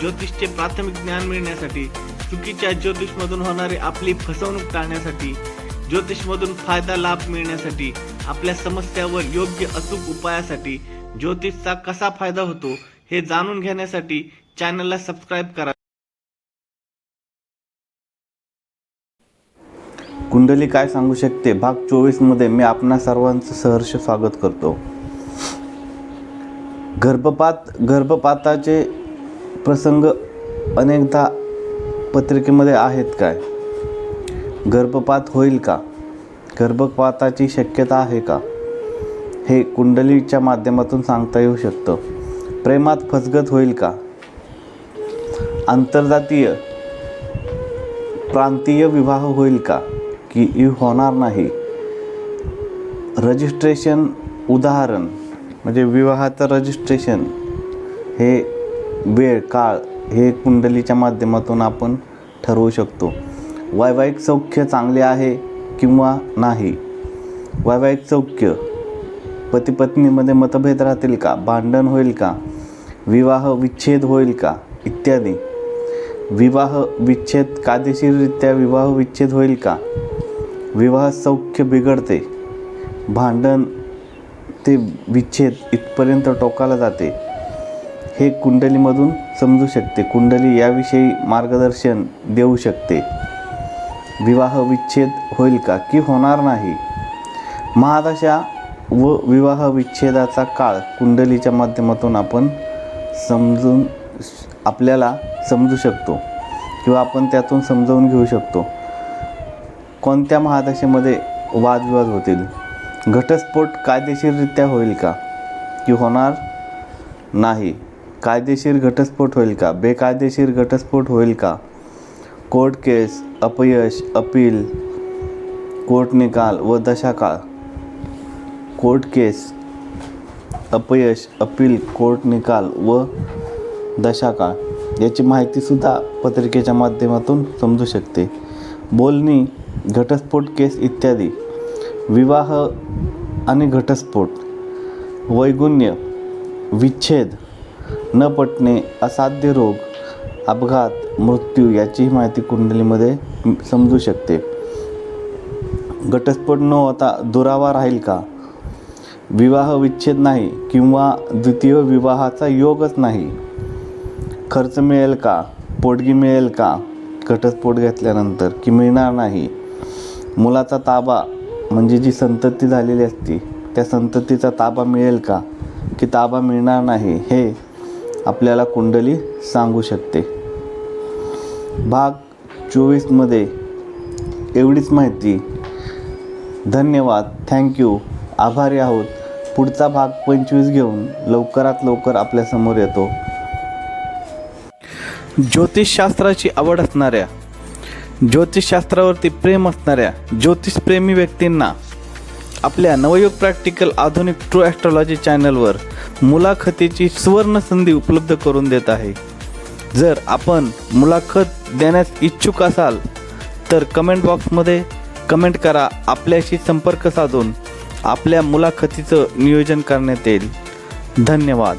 ज्योतिषचे प्राथमिक ज्ञान मिळण्यासाठी चुकीच्या ज्योतिषमधून होणारी आपली फसवणूक टाळण्यासाठी ज्योतिषमधून फायदा लाभ मिळण्यासाठी आपल्या समस्यावर योग्य अचूक उपायासाठी ज्योतिषचा कसा फायदा होतो हे जाणून घेण्यासाठी चॅनलला सबस्क्राईब करा. कुंडली काय सांगू शकते? भाग चोवीसमध्ये मी आपणा सर्वांचं सहर्ष स्वागत करतो. गर्भपात गर्भपाताचे प्रसंग अनेकदा पत्रिकेमध्ये आहेत काय? गर्भपात होईल का? गर्भपाताची शक्यता आहे का? हे कुंडलीच्या माध्यमातून सांगता येऊ शकतं. प्रेमात फसगत होईल का? आंतरजातीय प्रांतीय विवाह होईल का? की ही होणार नाही? रजिस्ट्रेशन उदाहरण म्हणजे विवाहाचं रजिस्ट्रेशन हे वेळ काळ हे कुंडलीच्या माध्यमातून आपण ठरवू शकतो. वैवाहिक सौख्य चांगले आहे किंवा नाही? वैवाहिक सौख्य? पतीपत्नीमध्ये मतभेद राहतील का? भांडण होईल का? विवाह विच्छेद होईल का? इत्यादी. विवाह विच्छेद कायदेशीररित्या विवाह विच्छेद होईल का? विवाह सौख्य बिघडते. भांडण ते विच्छेद इथपर्यंत टोकाला जाते. हे कुंडलीमधून समजू शकते. कुंडली याविषयी मार्गदर्शन देऊ शकते. विवाह विच्छेद होईल का? की होणार नाही? महादशा व विवाह विच्छेदाचा काळ कुंडलीच्या माध्यमातून आपण समजून आपल्याला समजू शकतो किंवा आपण त्यातून समजावून घेऊ शकतो. कोणत्या महादशेमध्ये वादविवाद होतील? घटस्फोट कायदेशीररित्या होईल का? की होणार नाही? कायदेशीर घटस्फोट होईल का? बेकायदेशीर घटस्फोट होईल का? कोर्ट केस अपयश अपील कोर्ट निकाल व दशाकाळ कोर्ट केस अपयश अपील कोर्ट निकाल व दशाकाळ याची माहितीसुद्धा पत्रिकेच्या माध्यमातून समजू शकते. बोलणी घटस्फोट केस इत्यादी. विवाह आणि घटस्फोट. वैगुण्य. विच्छेद. न पटणे असाध्य रोग अपघात मृत्यू याचीही माहिती कुंडलीमध्ये समजू शकते. घटस्फोट न होता दुरावा राहील का? विवाह विच्छेद नाही किंवा द्वितीय विवाहाचा योगच नाही. खर्च मिळेल का? पोटगी मिळेल का? घटस्फोट घेतल्यानंतर की मिळणार नाही? मुलाचा ताबा म्हणजे जी संतती झालेली असती त्या संततीचा ताबा मिळेल का? की ताबा मिळणार नाही हे आपल्याला कुंडली सांगू शकते. भाग चोवीसमध्ये एवढीच माहिती. धन्यवाद. थँक्यू आभारी आहोत. पुढचा भाग पंचवीस घेऊन लवकरात लवकर आपल्यासमोर येतो. ज्योतिषशास्त्राची आवड असणाऱ्या ज्योतिषशास्त्रावरती प्रेम असणाऱ्या ज्योतिषप्रेमी व्यक्तींना आपल्या Navyug practical Aadhunik true astrology चॅनलवर मुलाखतीची सुवर्ण संधी उपलब्ध करून देत आहे. जर आपण मुलाखत देण्यास इच्छुक असाल तर कमेंट बॉक्समध्ये कमेंट करा आपल्याशी संपर्क साधून आपल्या मुलाखतीचं नियोजन करण्यात येईल. धन्यवाद.